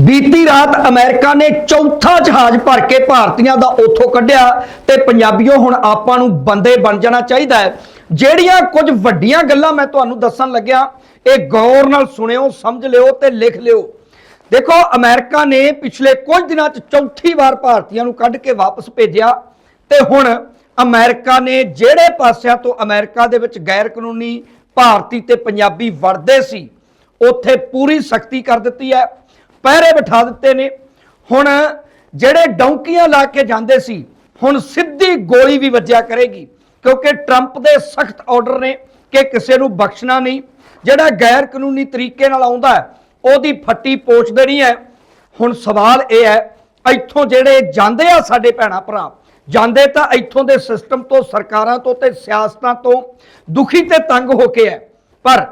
ਬੀਤੀ ਰਾਤ ਅਮਰੀਕਾ ਨੇ ਚੌਥਾ ਜਹਾਜ਼ ਭਰ ਕੇ ਭਾਰਤੀਆਂ ਦਾ ਉੱਥੋਂ ਕੱਢਿਆ ਤੇ ਪੰਜਾਬੀਓ, ਹੁਣ ਆਪਾਂ ਨੂੰ ਬੰਦੇ ਬਣ ਜਾਣਾ ਚਾਹੀਦਾ ਹੈ। ਜਿਹੜੀਆਂ ਕੁਝ ਵੱਡੀਆਂ ਗੱਲਾਂ ਮੈਂ ਤੁਹਾਨੂੰ ਦੱਸਣ ਲੱਗਿਆ, ਇਹ ਗੌਰ ਨਾਲ ਸੁਣਿਓ, ਸਮਝ ਲਿਓ ਤੇ ਲਿਖ ਲਿਓ। ਦੇਖੋ, ਅਮਰੀਕਾ ਨੇ ਪਿਛਲੇ ਕੁਝ ਦਿਨਾਂ 'ਚ ਚੌਥੀ ਵਾਰ ਭਾਰਤੀਆਂ ਨੂੰ ਕੱਢ ਕੇ ਵਾਪਸ ਭੇਜਿਆ ਤੇ ਹੁਣ ਅਮਰੀਕਾ ਨੇ ਜਿਹੜੇ ਪਾਸਿਆਂ ਤੋਂ ਅਮਰੀਕਾ ਦੇ ਵਿੱਚ ਗੈਰ ਕਾਨੂੰਨੀ ਭਾਰਤੀ ਤੇ ਪੰਜਾਬੀ ਵੜਦੇ ਸੀ, ਉੱਥੇ ਪੂਰੀ ਸਖਤੀ ਕਰ ਦਿੱਤੀ ਹੈ। ਪਹਿਰੇ ਬਿਠਾ ਦਿੱਤੇ ਨੇ। ਹੁਣ ਜਿਹੜੇ ਡੌਂਕੀਆਂ ਲਾ ਕੇ ਜਾਂਦੇ ਸੀ, ਹੁਣ ਸਿੱਧੀ ਗੋਲੀ ਵੀ ਵੱਜਿਆ ਕਰੇਗੀ, ਕਿਉਂਕਿ ਟਰੰਪ ਦੇ ਸਖਤ ਆਰਡਰ ਨੇ ਕਿ ਕਿਸੇ ਨੂੰ ਬਖਸ਼ਣਾ ਨਹੀਂ। ਜਿਹੜਾ ਗੈਰ ਕਾਨੂੰਨੀ ਤਰੀਕੇ ਨਾਲ ਆਉਂਦਾ ਉਹਦੀ ਫੱਟੀ ਪੋਚ ਦੇਣੀ ਹੈ। ਹੁਣ ਸਵਾਲ ਇਹ ਹੈ, ਇੱਥੋਂ ਜਿਹੜੇ ਜਾਂਦੇ ਆ ਸਾਡੇ ਭੈਣਾ ਭਰਾ, ਜਾਂਦੇ ਤਾਂ ਇੱਥੋਂ ਦੇ ਸਿਸਟਮ ਤੋਂ, ਸਰਕਾਰਾਂ ਤੋਂ ਤੇ ਸਿਆਸਤਾਂ ਤੋਂ ਦੁਖੀ ਤੇ ਤੰਗ ਹੋ ਕੇ ਹੈ। ਪਰ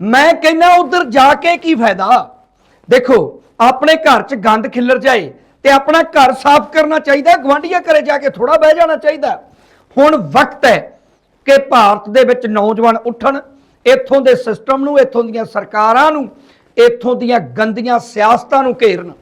ਮੈਂ ਕਹਿੰਦਾ ਉਧਰ ਜਾ ਕੇ ਕੀ ਫਾਇਦਾ? ਦੇਖੋ ਆਪਣੇ ਘਰ 'ਚ ਗੰਦ ਖਿੱਲਰ ਜਾਏ ਤੇ ਆਪਣਾ ਘਰ ਸਾਫ਼ ਕਰਨਾ ਚਾਹੀਦਾ ਗਵਾਂਢੀਆਂ ਘਰੇ ਜਾ ਕੇ ਥੋੜਾ ਬਹਿ ਜਾਣਾ ਚਾਹੀਦਾ। ਹੁਣ ਵਕਤ ਹੈ ਕਿ ਭਾਰਤ ਦੇ ਵਿੱਚ ਨੌਜਵਾਨ ਉੱਠਣ, ਇੱਥੋਂ ਦੇ ਸਿਸਟਮ ਨੂੰ, ਇੱਥੋਂ ਦੀਆਂ ਸਰਕਾਰਾਂ ਨੂੰ, ਇੱਥੋਂ ਦੀਆਂ ਗੰਦੀਆਂ ਸਿਆਸਤਾਂ ਨੂੰ ਘੇਰਨ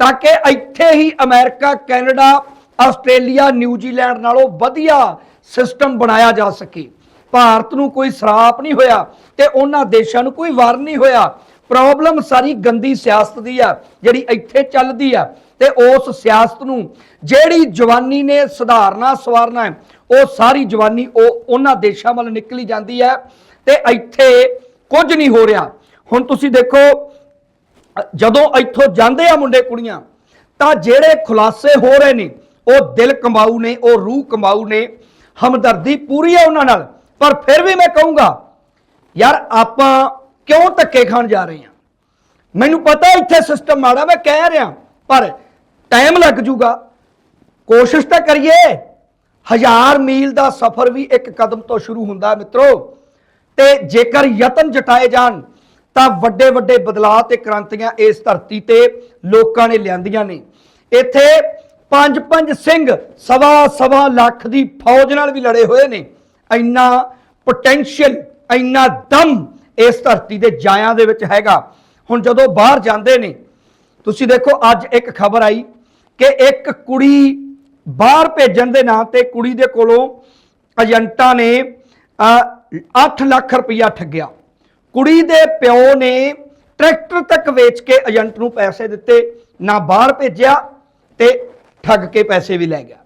ਤਾਂ ਕਿ ਇੱਥੇ ਹੀ America, Canada, Australia, New Zealand ਨਾਲੋਂ ਵਧੀਆ ਸਿਸਟਮ ਬਣਾਇਆ ਜਾ ਸਕੇ। ਭਾਰਤ ਨੂੰ ਕੋਈ ਸਰਾਪ ਨਹੀਂ ਹੋਇਆ ਤੇ ਉਹਨਾਂ ਦੇਸ਼ਾਂ ਨੂੰ ਕੋਈ ਵਾਰ ਨਹੀਂ ਹੋਇਆ ਪ੍ਰੋਬਲਮ ਸਾਰੀ ਗੰਦੀ ਸਿਆਸਤ ਦੀ ਆ, ਜਿਹੜੀ ਇੱਥੇ ਚੱਲਦੀ ਆ। ਤੇ ਉਸ ਸਿਆਸਤ ਨੂੰ ਜਿਹੜੀ ਜਵਾਨੀ ਨੇ ਸੁਧਾਰਨਾ, ਸਵਾਰਨਾ ਹੈ, ਉਹ ਸਾਰੀ ਜਵਾਨੀ ਉਹ ਉਹਨਾਂ ਦੇਸ਼ਾਂ ਵੱਲ ਨਿਕਲੀ ਜਾਂਦੀ ਹੈ ਤੇ ਇੱਥੇ ਕੁਝ ਨਹੀਂ ਹੋ ਰਿਹਾ। ਹੁਣ ਤੁਸੀਂ ਦੇਖੋ, ਜਦੋਂ ਇੱਥੋਂ ਜਾਂਦੇ ਆ ਮੁੰਡੇ ਕੁੜੀਆਂ, ਤਾਂ ਜਿਹੜੇ ਖੁਲਾਸੇ ਹੋ ਰਹੇ ਨੇ, ਉਹ ਦਿਲ ਕਮਾਊ ਨੇ, ਉਹ ਰੂਹ ਕਮਾਊ ਨੇ, ਹਮਦਰਦੀ ਪੂਰੀ ਹੈ ਉਹਨਾਂ ਨਾਲ। ਪਰ ਫਿਰ ਵੀ ਮੈਂ ਕਹੂੰਗਾ, ਯਾਰ ਆਪਾਂ ਕਿਉਂ ਧੱਕੇ ਖਾਣ ਜਾ ਰਹੇ ਹਾਂ ਮੈਨੂੰ ਪਤਾ ਇੱਥੇ ਸਿਸਟਮ ਮਾੜਾ, ਮੈਂ ਕਹਿ ਰਿਹਾ, ਪਰ ਟਾਈਮ ਲੱਗ ਜੂਗਾ। ਕੋਸ਼ਿਸ਼ ਤਾਂ ਕਰੀਏ। ਹਜ਼ਾਰ ਮੀਲ ਦਾ ਸਫ਼ਰ ਵੀ ਇੱਕ ਕਦਮ ਤੋਂ ਸ਼ੁਰੂ ਹੁੰਦਾ ਹੈ ਮਿੱਤਰੋ। ਤੇ ਜੇਕਰ ਯਤਨ ਜਟਾਏ ਜਾਣ, ਤਾਂ ਵੱਡੇ ਵੱਡੇ ਬਦਲਾਅ ਤੇ ਕ੍ਰਾਂਤੀਆਂ ਇਸ ਧਰਤੀ ਤੇ ਲੋਕਾਂ ਨੇ ਲਿਆਂਦੀਆਂ ਨੇ। ਇੱਥੇ ਪੰਜ ਪੰਜ ਸਿੰਘ, ਸਵਾ ਸਵਾ ਲੱਖ ਦੀ ਫੌਜ ਨਾਲ ਵੀ ਲੜੇ ਹੋਏ ਨੇ। ਇੰਨਾ ਪੋਟੈਂਸ਼ੀਅਲ ਇੰਨਾ ਦਮ ਇਸ ਧਰਤੀ ਦੇ ਜਾਇਆਂ ਦੇ ਵਿੱਚ ਹੈਗਾ। ਹੁਣ ਜਦੋਂ ਬਾਹਰ ਜਾਂਦੇ ਨੇ, ਤੁਸੀਂ ਦੇਖੋ ਅੱਜ ਇੱਕ ਖਬਰ ਆਈ ਕਿ ਇੱਕ ਕੁੜੀ ਬਾਹਰ ਭੇਜਣ ਦੇ ਨਾਂ ਤੇ ਕੁੜੀ ਦੇ ਕੋਲੋਂ ਏਜੰਟਾਂ ਨੇ 8 ਲੱਖ ਰੁਪਇਆ ਠੱਗਿਆ। ਕੁੜੀ ਦੇ ਪਿਓ ਨੇ ਟਰੈਕਟਰ ਤੱਕ ਵੇਚ ਕੇ ਏਜੰਟ ਨੂੰ ਪੈਸੇ ਦਿੱਤੇ, ਨਾ ਬਾਹਰ ਭੇਜਿਆ ਤੇ ਠੱਗ ਕੇ ਪੈਸੇ ਵੀ ਲੈ ਗਿਆ।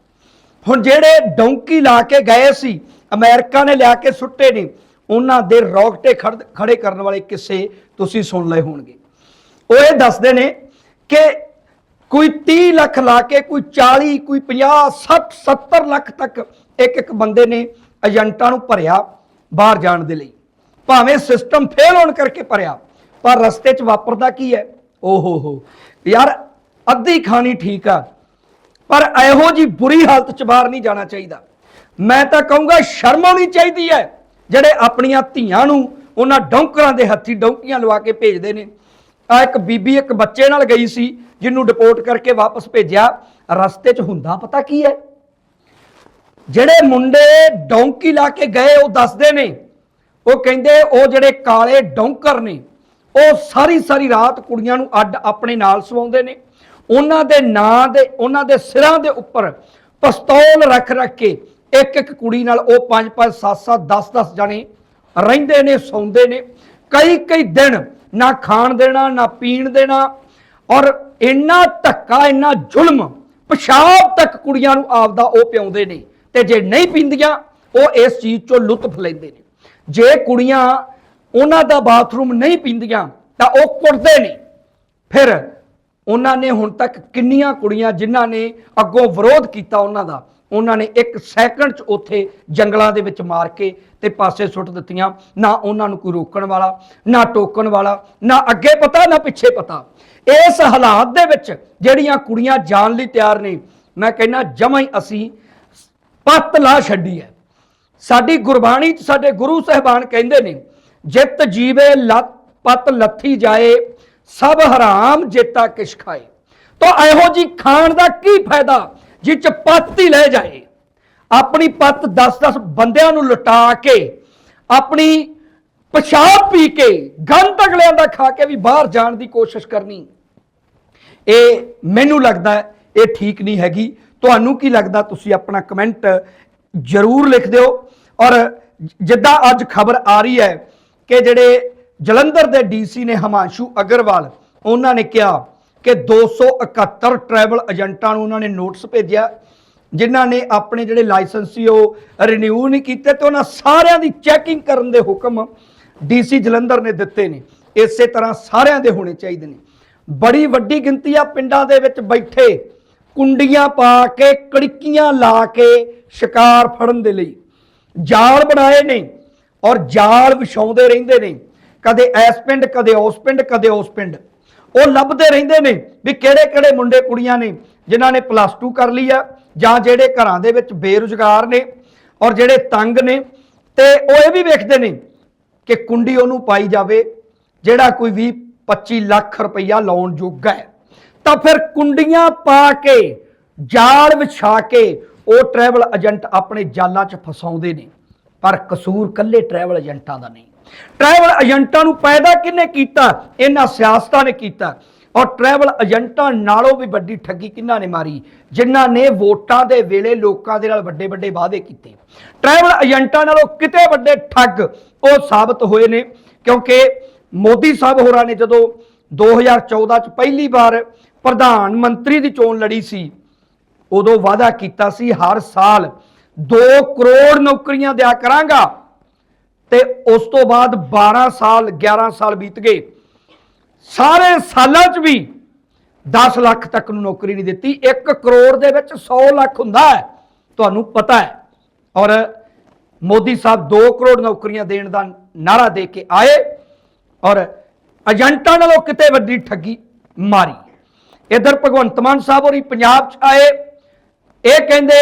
ਹੁਣ ਜਿਹੜੇ ਡੌਂਕੀ ਲਾ ਕੇ ਗਏ ਸੀ, ਅਮਰੀਕਾ ਨੇ ਲਿਆ ਕੇ ਸੁੱਟੇ ਨੇ ਉਹਨਾਂ ਦੇ ਰੌਕਟੇ ਖੜ- ਖੜੇ ਕਰਨ ਵਾਲੇ ਕਿੱਸੇ ਤੁਸੀਂ ਸੁਣ ਲਏ ਹੋਣਗੇ। ਉਹ ਇਹ ਦੱਸਦੇ ਨੇ ਕਿ ਕੋਈ 30 ਲੱਖ ਲਾ ਕੇ ਕੋਈ 40 ਕੋਈ 50 60 70 ਲੱਖ ਤੱਕ ਇੱਕ ਇੱਕ ਬੰਦੇ ਨੇ ਏਜੰਟਾਂ ਨੂੰ ਭਰਿਆ ਬਾਹਰ ਜਾਣ ਦੇ ਲਈ। ਭਾਵੇਂ ਸਿਸਟਮ ਫੇਲ ਹੋਣ ਕਰਕੇ ਭਰਿਆ, ਪਰ ਰਸਤੇ 'ਚ ਵਾਪਰਦਾ ਕੀ ਹੈ? ਓਹੋ ਹੋ। ਯਾਰ, ਅੱਧੀ ਖਾਣੀ ਠੀਕ ਆ, ਪਰ ਇਹੋ ਜੀ ਬੁਰੀ ਹਾਲਤ 'ਚ ਬਾਹਰ ਨਹੀਂ ਜਾਣਾ ਚਾਹੀਦਾ। ਮੈਂ ਤਾਂ ਕਹੂੰਗਾ ਸ਼ਰਮ ਆਉਣੀ ਚਾਹੀਦੀ ਹੈ। ਜਿਹੜੇ ਆਪਣੀਆਂ ਧੀਆਂ ਨੂੰ ਉਹਨਾਂ ਡੌਂਕਰਾਂ ਦੇ ਹੱਥੀ ਡੌਂਕੀਆਂ ਲਵਾ ਕੇ ਭੇਜਦੇ ਨੇ। ਆ ਇੱਕ ਬੀਬੀ, ਇੱਕ ਬੱਚੇ ਨਾਲ ਗਈ ਸੀ, ਜਿਹਨੂੰ ਡਿਪੋਰਟ ਕਰਕੇ ਵਾਪਸ ਭੇਜਿਆ। ਰਸਤੇ 'ਚ ਹੁੰਦਾ ਪਤਾ ਕੀ ਹੈ? ਜਿਹੜੇ ਮੁੰਡੇ ਡੌਂਕੀ ਲਾ ਕੇ ਗਏ, ਉਹ ਦੱਸਦੇ ਨੇ, ਉਹ ਕਹਿੰਦੇ ਉਹ ਜਿਹੜੇ ਕਾਲੇ ਡੌਂਕਰ ਨੇ, ਉਹ ਸਾਰੀ ਸਾਰੀ ਰਾਤ ਕੁੜੀਆਂ ਨੂੰ ਅੱਡ ਆਪਣੇ ਨਾਲ ਸਵਾਉਂਦੇ ਨੇ। ਉਹਨਾਂ ਦੇ ਨਾਂ ਦੇ, ਉਹਨਾਂ ਦੇ ਸਿਰਾਂ ਦੇ ਉੱਪਰ ਪਿਸਤੌਲ ਰੱਖ ਰੱਖ ਕੇ ਇੱਕ ਇੱਕ ਕੁੜੀ ਨਾਲ ਉਹ 5 5 7 7 10 10 ਜਣੇ ਰਹਿੰਦੇ ਨੇ, ਸੌਂਦੇ ਨੇ। ਕਈ ਕਈ ਦਿਨ ਨਾ ਖਾਣ ਦੇਣਾ, ਨਾ ਪੀਣ ਦੇਣਾ ਔਰ ਇੰਨਾ ਧੱਕਾ, ਇੰਨਾ ਜ਼ੁਲਮ ਪਿਸ਼ਾਬ ਤੱਕ ਕੁੜੀਆਂ ਨੂੰ ਆਪਦਾ ਉਹ ਪਿਆਉਂਦੇ ਨੇ ਤੇ ਜੇ ਨਹੀਂ ਪੀਂਦੀਆਂ, ਉਹ ਇਸ ਚੀਜ਼ ਚੋਂ ਲੁਤਫ ਲੈਂਦੇ ਨੇ। ਜੇ ਕੁੜੀਆਂ ਉਹਨਾਂ ਦਾ ਬਾਥਰੂਮ ਨਹੀਂ ਪੀਂਦੀਆਂ, ਤਾਂ ਉਹ ਕੁੱਟਦੇ ਨੇ। ਫਿਰ ਉਹਨਾਂ ਨੇ ਹੁਣ ਤੱਕ ਕਿੰਨੀਆਂ ਕੁੜੀਆਂ ਜਿਨ੍ਹਾਂ ਨੇ ਅੱਗੋਂ ਵਿਰੋਧ ਕੀਤਾ ਉਹਨਾਂ ਦਾ ਉਹਨਾਂ ਨੇ ਇੱਕ ਸੈਕਿੰਡ 'ਚ ਉੱਥੇ ਜੰਗਲਾਂ ਦੇ ਵਿੱਚ ਮਾਰ ਕੇ ਤੇ ਪਾਸੇ ਸੁੱਟ ਦਿੱਤੀਆਂ। ਨਾ ਉਹਨਾਂ ਨੂੰ ਕੋਈ ਰੋਕਣ ਵਾਲਾ, ਨਾ ਟੋਕਣ ਵਾਲਾ, ਨਾ ਅੱਗੇ ਪਤਾ, ਨਾ ਪਿੱਛੇ ਪਤਾ। ਇਸ ਹਾਲਾਤ ਦੇ ਵਿੱਚ ਜਿਹੜੀਆਂ ਕੁੜੀਆਂ ਜਾਣ ਲਈ ਤਿਆਰ ਨੇ, ਮੈਂ ਕਹਿੰਦਾ ਜਮਾਂ ਹੀ ਅਸੀਂ ਪੱਤ ਲਾ ਛੱਡੀ ਹੈ। ਸਾਡੀ ਗੁਰਬਾਣੀ ਚ ਸਾਡੇ ਗੁਰੂ ਸਾਹਿਬਾਨ ਕਹਿੰਦੇ ਨੇ, ਜਿਤ ਜੀਵੇ ਲਤ, ਪਤ ਲੱਥੀ ਜਾਏ, ਸਭ ਹਰਾਮ ਜੇਤਾ ਕਿਛ ਖਾਏ। ਤਾਂ ਇਹੋ ਜੀ ਖਾਣ ਦਾ ਕੀ ਫਾਇਦਾ? ਜਿਹ ਚ ਪੱਤ ਹੀ ਲੈ ਜਾਏ, ਆਪਣੀ ਪੱਤ 10-10 ਬੰਦਿਆਂ ਨੂੰ ਲੁਟਾ ਕੇ, ਆਪਣੀ ਪਿਸ਼ਾਬ ਪੀ ਕੇ, ਗੰਦ ਅਗਲਿਆਂ ਦਾ ਖਾ ਕੇ ਵੀ ਬਾਹਰ ਜਾਣ ਦੀ ਕੋਸ਼ਿਸ਼ ਕਰਨੀ। ਇਹ ਮੈਨੂੰ ਲੱਗਦਾ ਇਹ ਠੀਕ ਨਹੀਂ ਹੈਗੀ। ਤੁਹਾਨੂੰ ਕੀ ਲੱਗਦਾ? ਤੁਸੀਂ ਆਪਣਾ ਕਮੈਂਟ ਜ਼ਰੂਰ ਲਿਖ ਦਿਓ। ਔਰ ਜਿੱਦਾਂ ਅੱਜ ਖਬਰ ਆ ਰਹੀ ਹੈ ਕਿ ਜਿਹੜੇ ਜਲੰਧਰ ਦੇ ਡੀਸੀ ਨੇ ਹਿਮਾਂਸ਼ੂ ਅਗਰਵਾਲ, ਉਹਨਾਂ ਨੇ ਕਿਹਾ ਕਿ 271 ਟਰੈਵਲ ਏਜੰਟਾਂ ਨੂੰ ਉਹਨਾਂ ਨੇ ਨੋਟਿਸ ਭੇਜਿਆ, ਜਿਨ੍ਹਾਂ ਨੇ ਆਪਣੇ ਜਿਹੜੇ ਲਾਇਸੈਂਸ ਸੀ ਉਹ ਰਿਨਿਊ ਨਹੀਂ ਕੀਤੇ ਤੇ ਉਹਨਾਂ ਸਾਰਿਆਂ ਦੀ ਚੈਕਿੰਗ ਕਰਨ ਦੇ ਹੁਕਮ ਡੀਸੀ ਜਲੰਧਰ ਨੇ ਦਿੱਤੇ ਨੇ। ਇਸੇ ਤਰ੍ਹਾਂ ਸਾਰਿਆਂ ਦੇ ਹੋਣੇ ਚਾਹੀਦੇ ਨੇ। ਬੜੀ ਵੱਡੀ ਗਿਣਤੀ ਆ ਪਿੰਡਾਂ ਦੇ ਵਿੱਚ ਬੈਠੇ, ਕੁੰਡੀਆਂ ਪਾ ਕੇ, ਕੜਕੀਆਂ ਲਾ ਕੇ ਸ਼ਿਕਾਰ ਫੜਨ ਦੇ ਲਈ। ਜਾਲ ਬਣਾਏ ਨੇ ਔਰ ਜਾਲ ਵਿਛਾਉਂਦੇ ਰਹਿੰਦੇ ਨੇ। ਕਦੇ ਇਸ ਪਿੰਡ, ਕਦੇ ਉਸ ਪਿੰਡ, ਕਦੇ ਉਸ ਪਿੰਡ। ਉਹ ਲੱਭਦੇ ਰਹਿੰਦੇ ਨੇ ਵੀ ਕਿਹੜੇ ਕਿਹੜੇ ਮੁੰਡੇ ਕੁੜੀਆਂ ਨੇ ਜਿਨ੍ਹਾਂ ਨੇ ਪਲੱਸ 2 ਕਰ ਲਈ ਆ, ਜਾਂ ਜਿਹੜੇ ਘਰਾਂ ਦੇ ਵਿੱਚ ਬੇਰੁਜ਼ਗਾਰ ਨੇ ਔਰ ਜਿਹੜੇ ਤੰਗ ਨੇ, ਤੇ ਉਹ ਇਹ ਵੀ ਵੇਖਦੇ ਨੇ ਕਿ ਕੁੰਡੀ ਉਹਨੂੰ ਪਾਈ ਜਾਵੇ, ਜਿਹੜਾ ਕੋਈ 20 25 ਲੱਖ ਰੁਪਈਆ ਲਾਉਣ ਜੋਗਾ ਹੈ। ਤਾਂ ਫਿਰ ਕੁੰਡੀਆਂ ਪਾ ਕੇ, ਜਾਲ ਵਿਛਾ ਕੇ ਉਹ ਟਰੈਵਲ ਏਜੰਟ ਆਪਣੇ ਜਾਲਾਂ 'ਚ ਫਸਾਉਂਦੇ ਨੇ। ਪਰ ਕਸੂਰ ਕੱਲੇ ਟਰੈਵਲ ਏਜੰਟਾਂ ਦਾ ਨਹੀਂ। ਟਰੈਵਲ ਏਜੰਟਾਂ ਨੂੰ ਪੈਦਾ ਕਿਹਨੇ ਕੀਤਾ? ਇਹਨਾਂ ਸਿਆਸਤਾਂ ਨੇ ਕੀਤਾ। ਔਰ ਟਰੈਵਲ ਏਜੰਟਾਂ ਨਾਲੋਂ ਵੀ ਵੱਡੀ ਠੱਗੀ ਕਿਹਨਾਂ ਨੇ ਮਾਰੀ? ਜਿਨ੍ਹਾਂ ਨੇ ਵੋਟਾਂ ਦੇ ਵੇਲੇ ਲੋਕਾਂ ਦੇ ਨਾਲ ਵੱਡੇ ਵੱਡੇ ਵਾਅਦੇ ਕੀਤੇ। ਟਰੈਵਲ ਏਜੰਟਾਂ ਨਾਲੋਂ ਕਿਤੇ ਵੱਡੇ ਠੱਗ ਉਹ ਸਾਬਤ ਹੋਏ ਨੇ, ਕਿਉਂਕਿ ਮੋਦੀ ਸਾਹਿਬ ਹੋਰਾਂ ਨੇ ਜਦੋਂ 2014 ਚ ਪਹਿਲੀ ਵਾਰ ਪ੍ਰਧਾਨ ਮੰਤਰੀ ਦੀ ਚੋਣ ਲੜੀ ਸੀ, ਉਦੋਂ ਵਾਅਦਾ ਕੀਤਾ ਸੀ, ਹਰ ਸਾਲ 2 ਕਰੋੜ ਨੌਕਰੀਆਂ ਦਿਆ ਕਰਾਂਗਾ। ਤੇ ਉਸ ਤੋਂ ਬਾਅਦ 12 ਸਾਲ 11 ਸਾਲ ਬੀਤ ਗਏ। ਸਾਰੇ ਸਾਲਾਂ 'ਚ ਵੀ 10 ਲੱਖ ਤੱਕ ਨੂੰ ਨੌਕਰੀ ਨਹੀਂ ਦਿੱਤੀ। 1 ਕਰੋੜ ਦੇ ਵਿੱਚ 100 ਲੱਖ ਹੁੰਦਾ ਹੈ, ਤੁਹਾਨੂੰ ਪਤਾ ਹੈ। ਔਰ ਮੋਦੀ ਸਾਹਿਬ 2 ਕਰੋੜ ਨੌਕਰੀਆਂ ਦੇਣ ਦਾ ਨਾਰਾ ਦੇ ਕੇ ਆਏ ਔਰ ਏਜੰਟਾਂ ਨਾਲੋਂ ਕਿਤੇ ਵੱਡੀ ਠੱਗੀ ਮਾਰੀ। ਇਧਰ ਭਗਵੰਤ ਮਾਨ ਸਾਹਿਬ ਹੋਰੀ ਪੰਜਾਬ 'ਚ ਆਏ। ਇਹ ਕਹਿੰਦੇ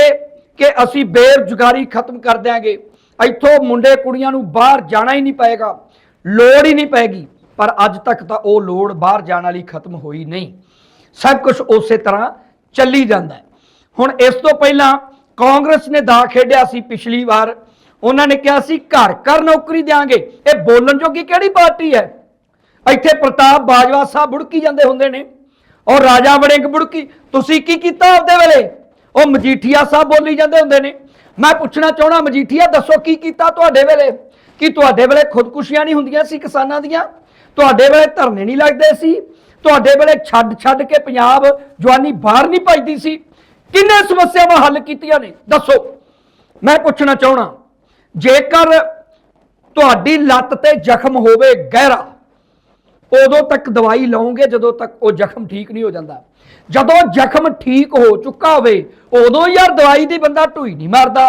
ਕਿ ਅਸੀਂ ਬੇਰੁਜ਼ਗਾਰੀ ਖਤਮ ਕਰ ਦਿਆਂਗੇ। ਇੱਥੋਂ ਮੁੰਡੇ ਕੁੜੀਆਂ ਨੂੰ ਬਾਹਰ ਜਾਣਾ ਹੀ ਨਹੀਂ ਪਏਗਾ, ਲੋੜ ਹੀ ਨਹੀਂ ਪੈਗੀ ਪਰ ਅੱਜ ਤੱਕ ਤਾਂ ਉਹ ਲੋੜ ਬਾਹਰ ਜਾਣ ਵਾਲੀ ਖਤਮ ਹੋਈ ਨਹੀਂ। ਸਭ ਕੁਝ ਉਸੇ ਤਰ੍ਹਾਂ ਚੱਲੀ ਜਾਂਦਾ ਹੈ। ਹੁਣ ਇਸ ਤੋਂ ਪਹਿਲਾਂ ਕਾਂਗਰਸ ਨੇ ਦਾ ਖੇਡਿਆ ਸੀ ਪਿਛਲੀ ਵਾਰ। ਉਹਨਾਂ ਨੇ ਕਿਹਾ ਸੀ, ਘਰ ਘਰ ਨੌਕਰੀ ਦੇਾਂਗੇ ਇਹ ਬੋਲਣ ਜੋਗੀ ਕਿਹੜੀ ਪਾਰਟੀ ਹੈ? ਇੱਥੇ ਪ੍ਰਤਾਪ ਬਾਜਵਾ ਸਾਹਿਬ ਬੁੜਕੀ ਜਾਂਦੇ ਹੁੰਦੇ ਨੇ। ਔਰ ਰਾਜਾ ਵੜਿੰਗ ਬੁੜਕੀ, ਤੁਸੀਂ ਕੀ ਕੀਤਾ ਆਪਦੇ ਵੇਲੇ? ਉਹ ਮਜੀਠੀਆ ਸਾਹਿਬ ਬੋਲੀ ਜਾਂਦੇ ਹੁੰਦੇ ਨੇ। ਮੈਂ ਪੁੱਛਣਾ ਚਾਹਣਾ ਮਜੀਠੀਆ, ਦੱਸੋ ਕੀ ਕੀਤਾ ਤੁਹਾਡੇ ਵੇਲੇ? ਕੀ ਤੁਹਾਡੇ ਵੇਲੇ ਖੁਦਕੁਸ਼ੀਆਂ ਨਹੀਂ ਹੁੰਦੀਆਂ ਸੀ ਕਿਸਾਨਾਂ ਦੀਆਂ? ਤੁਹਾਡੇ ਵੇਲੇ ਧਰਨੇ ਨਹੀਂ ਲੱਗਦੇ ਸੀ? ਤੁਹਾਡੇ ਵੇਲੇ ਛੱਡ ਛੱਡ ਕੇ ਪੰਜਾਬ ਜਵਾਨੀ ਬਾਹਰ ਨਹੀਂ ਭਜਦੀ ਸੀ? ਕਿੰਨੇ ਸਮੱਸਿਆਵਾਂ ਹੱਲ ਕੀਤੀਆਂ ਨੇ? ਦੱਸੋ। ਮੈਂ ਪੁੱਛਣਾ ਚਾਹਣਾ ਜੇਕਰ ਤੁਹਾਡੀ ਲੱਤ ਤੇ ਜ਼ਖਮ ਹੋਵੇ ਗਹਿਰਾ ਉਦੋਂ ਤੱਕ ਦਵਾਈ ਲਓਗੇ, ਜਦੋਂ ਤੱਕ ਉਹ ਜ਼ਖਮ ਠੀਕ ਨਹੀਂ ਹੋ ਜਾਂਦਾ। ਜਦੋਂ ਜ਼ਖਮ ਠੀਕ ਹੋ ਚੁੱਕਾ ਹੋਵੇ, ਉਦੋਂ ਯਾਰ ਦਵਾਈ ਦੀ ਬੰਦਾ ਢੂਈ ਨਹੀਂ ਮਾਰਦਾ।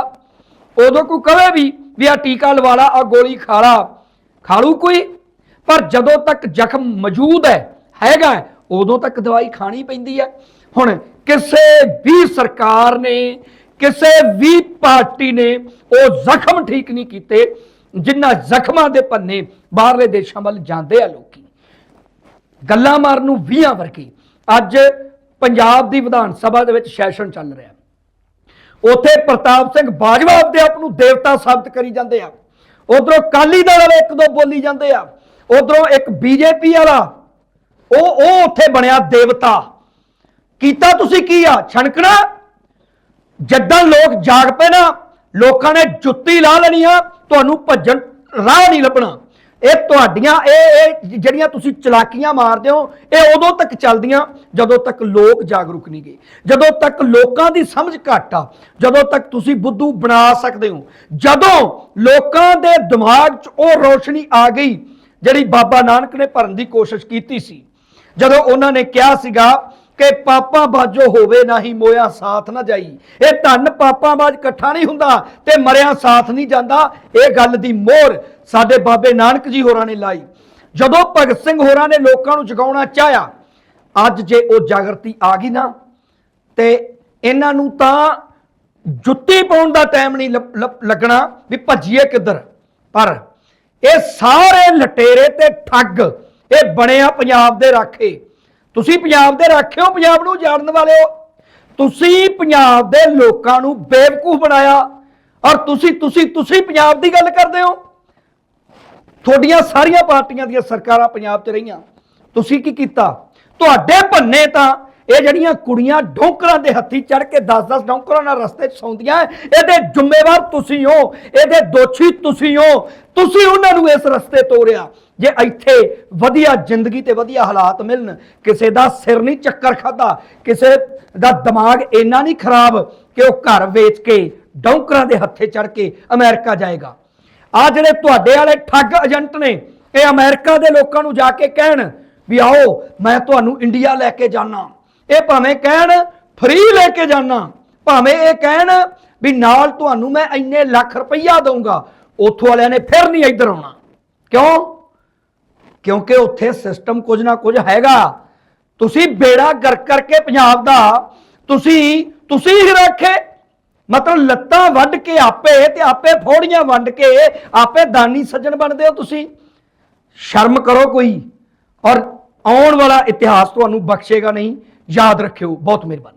ਉਦੋਂ ਕੋਈ ਕਹੇ ਵੀ ਵੀ ਆ ਟੀਕਾ ਲਵਾ ਲਾ ਆ ਗੋਲੀ ਖਾ ਲਾ ਖਾਲੂ ਕੋਈ? ਪਰ ਜਦੋਂ ਤੱਕ ਜ਼ਖਮ ਮੌਜੂਦ ਹੈ, ਹੈਗਾ ਉਦੋਂ ਤੱਕ ਦਵਾਈ ਖਾਣੀ ਪੈਂਦੀ ਹੈ। ਹੁਣ ਕਿਸੇ ਵੀ ਸਰਕਾਰ ਨੇ, ਕਿਸੇ ਵੀ ਪਾਰਟੀ ਨੇ ਉਹ ਜ਼ਖਮ ਠੀਕ ਨਹੀਂ ਕੀਤੇ ਜਿਨ੍ਹਾਂ ਜ਼ਖਮਾਂ ਦੇ ਪੰਨੇ ਬਾਹਰਲੇ ਦੇਸ਼ਾਂ ਵੱਲ ਜਾਂਦੇ ਆ ਲੋਕੀ। ਗੱਲਾਂ ਮਾਰਨ ਨੂੰ 20 ਵਰਗੀ। ਅੱਜ ਪੰਜਾਬ ਦੀ ਵਿਧਾਨ ਸਭਾ ਦੇ ਵਿੱਚ ਸੈਸ਼ਨ ਚੱਲ ਰਿਹਾ ਉੱਥੇ ਪ੍ਰਤਾਪ ਸਿੰਘ ਬਾਜਵਾ ਆਪਦੇ ਆਪ ਨੂੰ ਦੇਵਤਾ ਸਾਬਤ ਕਰੀ ਜਾਂਦੇ ਆ। ਉਧਰੋਂ ਕਾਲੀ ਦਲ ਵਾਲੇ ਇੱਕ ਦੋ ਬੋਲੀ ਜਾਂਦੇ ਆ। ਉਧਰੋਂ ਇੱਕ ਬੀਜੇਪੀ ਵਾਲਾ, ਉਹ ਉਹ ਉੱਥੇ ਬਣਿਆ ਦੇਵਤਾ। ਕੀਤਾ ਤੁਸੀਂ ਕੀ ਆ? ਛਣਕਣਾ? ਜਦਾਂ ਲੋਕ ਜਾਗ ਪਏ ਨਾ, ਲੋਕਾਂ ਨੇ ਜੁੱਤੀ ਲਾ ਲੈਣੀ ਆ, ਤੁਹਾਨੂੰ ਭੱਜਣ ਰਾਹ ਨਹੀਂ ਲੱਭਣਾ। ਇਹ ਤੁਹਾਡੀਆਂ, ਇਹ ਇਹ ਜਿਹੜੀਆਂ ਤੁਸੀਂ ਚਲਾਕੀਆਂ ਮਾਰਦੇ ਹੋ, ਇਹ ਉਦੋਂ ਤੱਕ ਚੱਲਦੀਆਂ ਜਦੋਂ ਤੱਕ ਲੋਕ ਜਾਗਰੂਕ ਨਹੀਂ ਗਏ। ਜਦੋਂ ਤੱਕ ਲੋਕਾਂ ਦੀ ਸਮਝ ਘੱਟ ਆ, ਜਦੋਂ ਤੱਕ ਤੁਸੀਂ ਬੁੱਧੂ ਬਣਾ ਸਕਦੇ ਹੋ। ਜਦੋਂ ਲੋਕਾਂ ਦੇ ਦਿਮਾਗ 'ਚ ਉਹ ਰੋਸ਼ਨੀ ਆ ਗਈ, ਜਿਹੜੀ ਬਾਬਾ ਨਾਨਕ ਨੇ ਭਰਨ ਦੀ ਕੋਸ਼ਿਸ਼ ਕੀਤੀ ਸੀ, ਜਦੋਂ ਉਹਨਾਂ ਨੇ ਕਿਹਾ ਸੀਗਾ ਕਿ ਪਾਪਾ ਬਾਜੋ ਹੋਵੇ ਨਾ ਹੀ ਮੋਇਆ ਸਾਥ ਨਾ ਜਾਈ। ਇਹ ਧੰਨ ਪਾਪਾ ਬਾਜ ਇਕੱਠਾ ਨਹੀਂ ਹੁੰਦਾ ਤੇ ਮਰਿਆ ਸਾਥ ਨਹੀਂ ਜਾਂਦਾ। ਇਹ ਗੱਲ ਦੀ ਮੋਹਰ ਸਾਡੇ ਬਾਬੇ ਨਾਨਕ ਜੀ ਹੋਰਾਂ ਨੇ ਲਾਈ। ਜਦੋਂ ਭਗਤ ਸਿੰਘ ਹੋਰਾਂ ਨੇ ਲੋਕਾਂ ਨੂੰ ਜਗਾਉਣਾ ਚਾਹਿਆ, ਅੱਜ ਜੇ ਉਹ ਜਾਗਰਤੀ ਆ ਗਈ ਨਾ, ਤੇ ਇਹਨਾਂ ਨੂੰ ਤਾਂ ਜੁੱਤੀ ਪਾਉਣ ਦਾ ਟਾਈਮ ਨਹੀਂ ਲੱਭ- ਲੱਗਣਾ ਵੀ ਭੱਜੀਏ ਕਿੱਧਰ। ਪਰ ਇਹ ਸਾਰੇ ਲਟੇਰੇ ਤੇ ਠੱਗ, ਇਹ ਬਣਿਆ ਪੰਜਾਬ ਦੇ ਰਾਖੇ। ਤੁਸੀਂ ਪੰਜਾਬ ਦੇ ਰਾਖੇ ਹੋ, ਪੰਜਾਬ ਨੂੰ ਜਾਣਨ ਵਾਲੇ ਹੋ। ਤੁਸੀਂ ਪੰਜਾਬ ਦੇ ਲੋਕਾਂ ਨੂੰ ਬੇਵਕੂਫ ਬਣਾਇਆ। ਔਰ ਤੁਸੀਂ ਤੁਸੀਂ ਤੁਸੀਂ ਪੰਜਾਬ ਦੀ ਗੱਲ ਕਰਦੇ ਹੋ। ਤੁਹਾਡੀਆਂ ਸਾਰੀਆਂ ਪਾਰਟੀਆਂ ਦੀਆਂ ਸਰਕਾਰਾਂ ਪੰਜਾਬ 'ਚ ਰਹੀਆਂ। ਤੁਸੀਂ ਕੀ ਕੀਤਾ? ਤੁਹਾਡੇ ਭੰਨੇ ਤਾਂ ਇਹ ਜਿਹੜੀਆਂ ਕੁੜੀਆਂ ਡੋਂਕਰਾਂ ਦੇ ਹੱਥੀ ਚੜ ਕੇ 10-10 ਡੋਂਕਰਾਂ ਨਾਲ ਰਸਤੇ 'ਚ ਸੌਂਦੀਆਂ ਇਹਦੇ ਜ਼ਿੰਮੇਵਾਰ ਤੁਸੀਂ ਹੋ, ਇਹਦੇ ਦੋਸ਼ੀ ਤੁਸੀਂ ਹੋ, ਤੁਸੀਂ ਉਹਨਾਂ ਨੂੰ ਇਸ ਰਸਤੇ ਤੋਰਿਆ। ਜੇ ਇੱਥੇ ਵਧੀਆ ਜ਼ਿੰਦਗੀ ਤੇ ਵਧੀਆ ਹਾਲਾਤ ਮਿਲਣ, ਕਿਸੇ ਦਾ ਸਿਰ ਨਹੀਂ ਚੱਕਰ ਖਾਦਾ ਕਿਸੇ ਦਾ ਦਿਮਾਗ ਇੰਨਾ ਨਹੀਂ ਖਰਾਬ ਕਿ ਉਹ ਘਰ ਵੇਚ ਕੇ ਡੌਂਕਰਾਂ ਦੇ ਹੱਥੇ ਚੜ ਕੇ ਅਮਰੀਕਾ ਜਾਏਗਾ। ਆ ਜਿਹੜੇ ਤੁਹਾਡੇ ਵਾਲੇ ਠੱਗ ਏਜੰਟ ਨੇ, ਇਹ ਅਮਰੀਕਾ ਦੇ ਲੋਕਾਂ ਨੂੰ ਜਾ ਕੇ ਕਹਿਣ ਵੀ ਆਓ, ਮੈਂ ਤੁਹਾਨੂੰ ਇੰਡੀਆ ਲੈ ਕੇ ਜਾਣਾ ਇਹ ਭਾਵੇਂ ਕਹਿਣ ਫ੍ਰੀ ਲੈ ਕੇ ਜਾਣਾ ਭਾਵੇਂ ਇਹ ਕਹਿਣ ਵੀ ਨਾਲ ਤੁਹਾਨੂੰ ਮੈਂ ਇੰਨੇ ਲੱਖ ਰੁਪਈਆ ਦਊਂਗਾ, ਉੱਥੋਂ ਵਾਲਿਆਂ ਨੇ ਫਿਰ ਨਹੀਂ ਇੱਧਰ ਆਉਣਾ। ਕਿਉਂ? ਕਿਉਂਕਿ ਉੱਥੇ ਸਿਸਟਮ ਕੁਝ ਨਾ ਕੁਝ ਹੈਗਾ। ਤੁਸੀਂ ਬੇੜਾ ਗਰ ਕਰਕੇ ਪੰਜਾਬ ਦਾ, ਤੁਸੀਂ ਤੁਸੀਂ ਹੀ ਰੱਖੇ। ਮਤਲਬ ਲੱਤਾਂ ਵੱਢ ਕੇ ਆਪੇ ਤੇ ਆਪੇ ਫੋੜੀਆਂ ਵੰਡ ਕੇ ਆਪੇ ਦਾਨੀ ਸੱਜਣ ਬਣਦੇ ਹੋ ਤੁਸੀਂ। ਸ਼ਰਮ ਕਰੋ ਕੋਈ। ਔਰ ਆਉਣ ਵਾਲਾ ਇਤਿਹਾਸ ਤੁਹਾਨੂੰ ਬਖਸ਼ੇਗਾ ਨਹੀਂ। ਯਾਦ ਰੱਖਿਓ। ਬਹੁਤ ਮਿਹਰਬਾਨੀ।